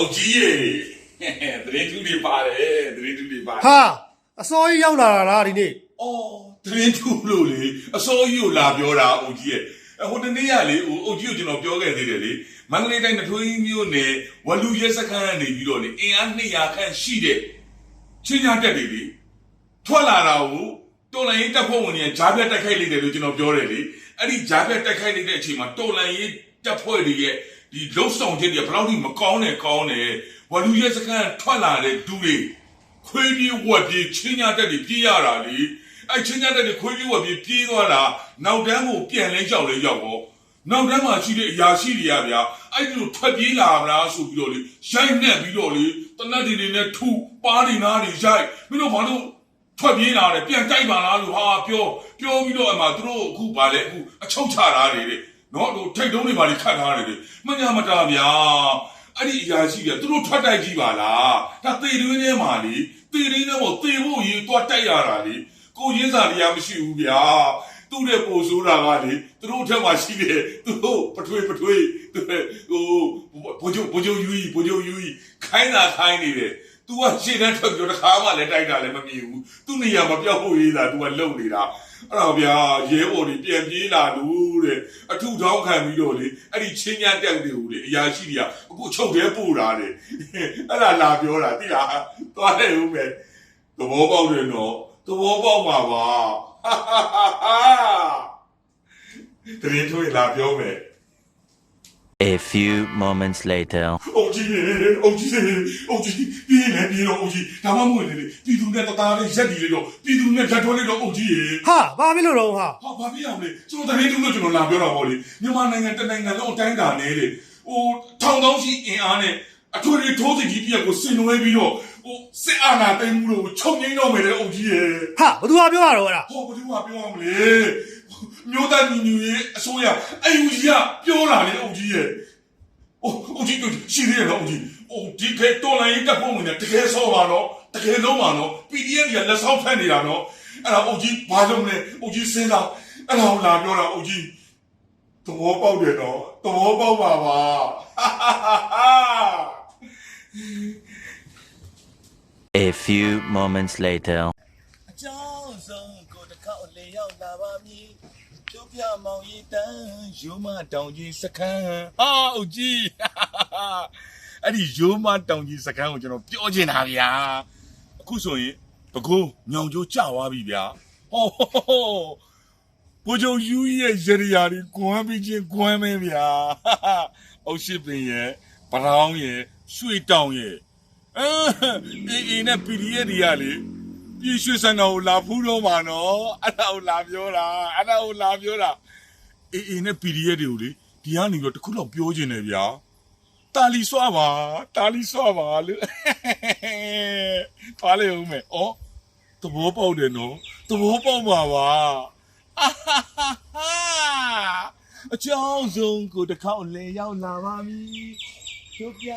အုတ်ကြီးရေတရင်တူတွေပါတယ်တရင်တူတွေပါတယ်ဟာအစောကြီးရောက်လာတာလားဒီနေ့အော်တရင်တူလို့လေအစိုးရကိုလာပြောတာအုတ်ကြီးရဲ့အဟိုတနေ့ကလေဟိုအုတ်ကြီးကိုကျွန်တော်ပြောခဲ့သေးတယ်လေမန္တလေးတိုင်းနထွေးကြီးမြို့နယ်ဝလူရဲစခန်းကနေပြီးတော့လေအင်အား200ခန့်ရှိတဲ့ချင်းညာတက်တွေလေထွက်လာတာကိုတော်လန်ရေးတပ်ဖွဲ့ဝင်တွေကဂျားပြတ်တက်ခိုက်လိုက်တယ်လို့ကျွန်တော်ပြောတယ်လေအဲ့ဒီဂျားပြတ်တက်ခိုက်လိုက်တဲ့အချိန်မှာတော်လန်ရေးတပ်ဖွဲ့တွေရဲ့ ဒီလုံဆောင်ချက်တွေဘယ်လောက်ထိမကောင်းနဲ့ကောင်းတယ်ဝလူရဲစခန်းထွက်လာတဲ့ဒူတွေခွေးပြေးဝက်ပြေးချင်းညာတက်တွေပြေးရတာလေအဲ့ချင်းညာတက်တွေခွေးပြေးဝက်ပြေးပြေးသွားတာနောက်တန်းကိုပြန်လဲရောက်လဲရောက်တော့နောက်တန်းမှာရှိတဲ့အရာရှိတွေကဗျာအဲ့ဒီလိုထွက်ပြေးလာမလားဆိုပြီးတော့လေရိုက်နှက်ပြီးတော့လေတနတ်တွေနဲ့ထူပါးတွေနားတွေရိုက်မင်းတို့ဘာလို့ထွက်ပြေးလာတယ်ပြန်တိုက်ပါလားလို့ဟာပြောပြောပြီးတော့အမှသူတို့အခုဗာလဲအခုအချုပ်ချတာတွေတဲ့ နော်တို့ထိတ်တုံးတွေပါလေခတ်ထားတယ်လေမညာမတာဗျာအဲ့ဒီအရာရှိကသူတို့ထွက်တိုက်ကြည့်ပါလားဒါသေတွင်းထဲမှာလေသေရင်းထဲမှာသေဖို့ရေသွားတိုက်ရတာလေကိုရင်းစာတရားမရှိဘူးဗျာသူ့တဲ့ပို့ဆိုတာကလေသူတို့ထက်မှာရှိတယ်သူတို့ပထွေးပထွေးသူဟိုဘိုးချုပ်ဘိုးချုပ်ယူကြီးဘိုးချုပ်ယူကြီးခိုင်းတာခိုင်းနေတယ် तू ကရှေ့တန်းထွက်ပြီးတော့တစ်ခါမှလည်းတိုက်တာလည်းမမြင်ဘူးသူ့နေရာမပြောက်ဖို့ရေးတာ तू ကလုံနေတာအဲ့တော့ဗျာရဲဘော်တွေပြန်ပြေးလာလို့တဲ့အထုထောင်းခံပြီးတော့လေအဲ့ဒီချင်းညာတက်တွေကိုလေအရာရှိတွေကအခုချုပ်သေးပို့တာတဲ့အဲ့ဒါလာပြောတာတိလားသွားတယ်ဦးမယ်သဘောပေါက်တယ်နော်သဘောပေါက်ပါပါဟာဟာဟာဟာတရင်ထွေးလာပြောမယ် A few moments later. အုတ်ကြီးရေအုတ်ကြီးရေအုတ်ကြီးပြင်းနေပြင်းတော့အုတ်ကြီးဒါမှမဟုတ်လေလေပြည်သူနဲ့တသားလေးရက်တီလေးတော့ပြည်သူနဲ့ဓာတ်ထွန်းလေးတော့အုတ်ကြီးရေဟာဘာဖြစ်လို့တော့ဟာဟာဘာဖြစ်အောင်လဲကျွန်တော်တရင်တူလို့ကျွန်တော်လာပြောတာပေါ့လေမြန်မာနိုင်ငံတစ်နိုင်ငံလုံးအတိုင်းတာနဲ့လေဟိုထောင်တောင်းရှိအင်အားနဲ့အထွေထွေထိုးစစ်ကြီးပြက်ကိုဆင်နွှဲပြီးတော့ဟိုစစ်အာဏာသိမ်းမှုလို့ချုပ်ငိမ့်တော့မယ်တဲ့အုတ်ကြီးရေဟာဘသူကပြောတာတော့အဲ့ဒါဟောဘယ်သူကပြောအောင်လဲမြို့သားညီညွတ်ရေးအစိုးရအယူကြီးကပြောတာလေအုတ် ရဲ့အိုးအိုးဒီရှိသေးတယ်နော်အိုးဒီအိုးဒီကဲတော်လိုင်းတက်ဖို့ဝင်တယ်တကယ်ဆော့ပါတော့တကယ်လုံးပါနော် PDF ကြီးကလက်ဆောင်ဖက်နေတာနော်အဲ့ဒါအိုးကြီးဘာလုပ်မလဲအိုးကြီးစဉ်းစားအဲ့ဒါလာပြောတာအိုးကြီးသဘောပေါက်တယ်နော်သဘောပေါက်ပါပါ A few moments later အကြောင်းဆုံးကိုတစ်ခေါက်လေရောက်လာပါမည် ကျုပ်ပြမောင်ရီတန်းယူမတောင်ကြီးစခန်းဟာအုတ်ကြီးအဲ့ဒီယူမတောင်ကြီးစခန်းကိုကျွန်တော်ပြောချင်တာဗျာအခုဆိုရင်ပကုံးညောင်ကျိုးကြသွားပြီဗျာဟောဘိုးချုပ်ယူရဲ့ရရယာတွေကွမ်းပြီးချင်းကွမ်းမဲဗျာအုတ်ရှိပင်ရဲ့ဘရောင်းရဲ့ရွှေတောင်ရဲ့အေးအေးနဲ့ PDF တွေကလေ ပြည်ရွှေစံတော်ကိုလာဖူးတော့မှာနော်အဲ့ဒါကိုလာပြောတာအဲ့ဒါကိုလာပြောတာအေးအေးနဲ့ PDF တွေကိုလေဒီကနေတော့တခုတော့ပြောချင်တယ်ဗျာတာလီဆွာပါတာလီဆွာပါလို့ပါလေဦးမယ်ဩသဘောပေါက်တယ်နော်သဘောပေါက်ပါပါအာဟာဟာဟာအချောင်းဆုံးကိုတစ်ခေါက်လဲရောက်လာပါပြီကျုပ်ပြ